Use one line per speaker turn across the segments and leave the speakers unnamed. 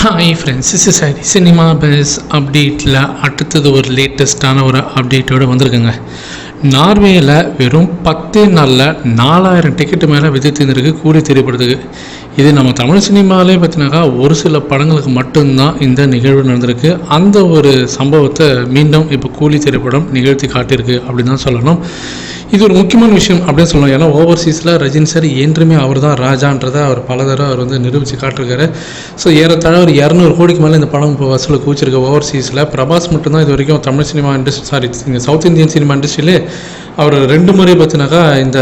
Hi friends is sorry cinema base அப்டேட்டில் அடுத்தது ஒரு லேட்டஸ்ட்டான ஒரு அப்டேட்டோடு வந்திருக்குங்க. நார்வேயில் வெறும் பத்தே நாளில் நாலாயிரம் டிக்கெட்டு மேலே விதித்திருந்திருக்கு கூலி திரைப்படத்துக்கு இது நம்ம தமிழ் சினிமாலே பார்த்தினாக்கா ஒரு சில படங்களுக்கு மட்டும்தான் இந்த நிகழ்வு நடந்திருக்கு. அந்த ஒரு சம்பவத்தை மீண்டும் இப்போ கூலி திரைப்படம் நிகழ்த்தி காட்டியிருக்கு அப்படின்னு தான் சொல்லணும். இது ஒரு முக்கியமான விஷயம் அப்படின்னு சொல்லலாம் ஏன்னா ஓவர்சீஸில் ரஜினி சார் என்றுமே அவர் தான் ராஜான்றதை அவர் பல தடவை அவர் வந்து நிரூபித்து காட்டிருக்காரு. ஸோ ஏறத்தாழ ஒரு இரநூறு கோடிக்கு மேலே இந்த படம் இப்போ வசூலுக்கு கூச்சிருக்கு ஓவர்சீஸில் பிரபாஸ் மட்டும்தான் இது வரைக்கும் Tamil cinema industry sorry south Indian cinema இண்டஸ்ட்ரியிலே அவர் ரெண்டு முறை பார்த்தினாக்கா இந்த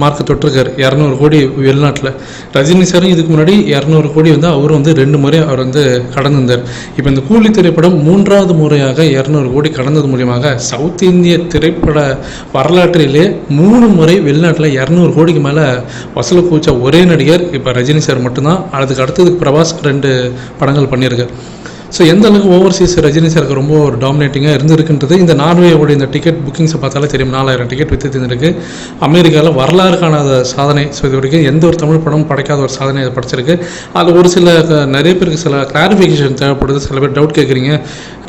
மார்க்கை தொட்டிருக்காரு. இரநூறு கோடி வெளிநாட்டில். ரஜினி சாரும் இதுக்கு முன்னாடி இரநூறு கோடி வந்து அவரும் வந்து ரெண்டு முறை அவர் வந்து கடந்திருந்தார் இப்போ இந்த கூலி திரைப்படம் மூன்றாவது முறையாக இரநூறு கோடி கடந்தது மூலியமாக சவுத் இந்திய திரைப்பட வரலாற்றிலே மூணு முறை வெளிநாட்டில் இரநூறு கோடிக்கு மேலே வசூல் பூச்ச ஒரே நடிகர் இப்போ ரஜினி சார் மட்டும்தான். அதுக்கு அடுத்தது பிரபாஸ் ரெண்டு படங்கள் பண்ணியிருக்கார். ஸோ எந்த அளவுக்கு ஓவர்சீஸ் ரஜினி சாருக்கு ரொம்ப ஒரு டாமினேட்டிங்காக இருந்திருக்குன்றது இந்த நார்வேயோட இந்த டிக்கெட் புக்கிங்ஸை பார்த்தாலே தெரியும். நாலாயிரம் டிக்கெட் வித்து தந்திருக்கு அமெரிக்காவில் வரலாறு காணாத சாதனை ஸோ இது வரைக்கும் எந்த ஒரு தமிழ் படமும் படைக்காத ஒரு சாதனை அதை படைச்சிருக்கு. அது ஒரு சில நிறைய பேருக்கு சில கிளாரிஃபிகேஷன் தேவைப்படுது. சில பேர் டவுட் கேட்குறீங்க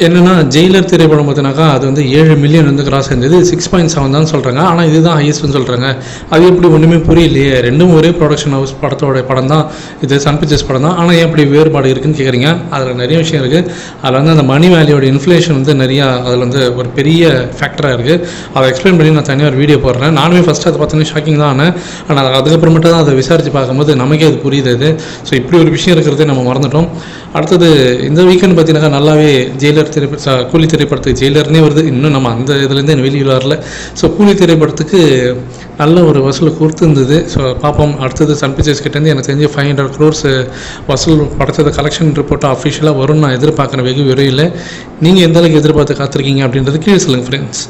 என்னென்னா ஜெயிலர் திரைப்படம் பார்த்தினாக்கா அது வந்து ஏழு மில்லியன் வந்து கிராஸ் செஞ்சது சிக்ஸ் பாயிண்ட் செவன் தான் சொல்கிறாங்க ஆனால் இதுதான் ஹையஸ்ட்னு சொல்கிறாங்க அது எப்படி ஒன்றுமே புரியலையே. ரெண்டும் ஒரே ப்ரொடக்ஷன் ஹவுஸ் படத்தோட படம் தான். இது சன் பிக்சர்ஸ் படம் தான். ஆனால் ஏன் இப்படி வேறுபாடு இருக்குன்னு கேட்குறீங்க அதில் நிறைய விஷயம் இருக்குது அதில் வந்து அந்த மணி வேல்யூட இன்ஃப்ளேஷன் வந்து நிறையா அதில் வந்து ஒரு பெரிய ஃபேக்டராக இருக்குது அதை எக்ஸ்பிளைன் பண்ணி நான் தனியாக ஒரு வீடியோ போடுறேன். நானுமே ஃபஸ்ட்டு அதை பார்த்தோன்னே ஷாக்கிங் தான் ஆனேன். ஆனால் அதுக்கப்புறமேட்டு தான் அதை விசாரித்து பார்க்கும்போது நமக்கே அது புரியுது அது. ஸோ இப்படி ஒரு விஷயம் இருக்கிறதே நம்ம மறந்துட்டோம். அடுத்தது இந்த வீக்கெண்ட் பார்த்தீங்கன்னா நல்லாவே ஜெயிலர் திரைப்பட கூலி திரைப்படத்துக்கு ஜெயிலர்னே வருது. இன்னும் நம்ம அந்த இதுலேருந்து வெளியில் வரல. ஸோ கூலி திரைப்படத்துக்கு நல்ல ஒரு வசூல் கொடுத்துருந்தது. ஸோ பார்ப்போம். அடுத்தது சன் பிக்சர்ஸ் கிட்டேருந்து எனக்கு தெரிஞ்சு ஃபைவ் ஹண்ட்ரட் க்ரோர்ஸ் வசூல் படத்தோட கலெக்ஷன் ரிப்போர்ட் அஃபிஷியலாக வரும்னு நான் எதிர்பார்க்குறேன். வெகு விரைவில். நீங்கள் எந்த அளவுக்கு எதிர்பார்த்து காத்திருக்கீங்க அப்படின்றது கீழே சொல்லுங்கள் ஃப்ரெண்ட்ஸ்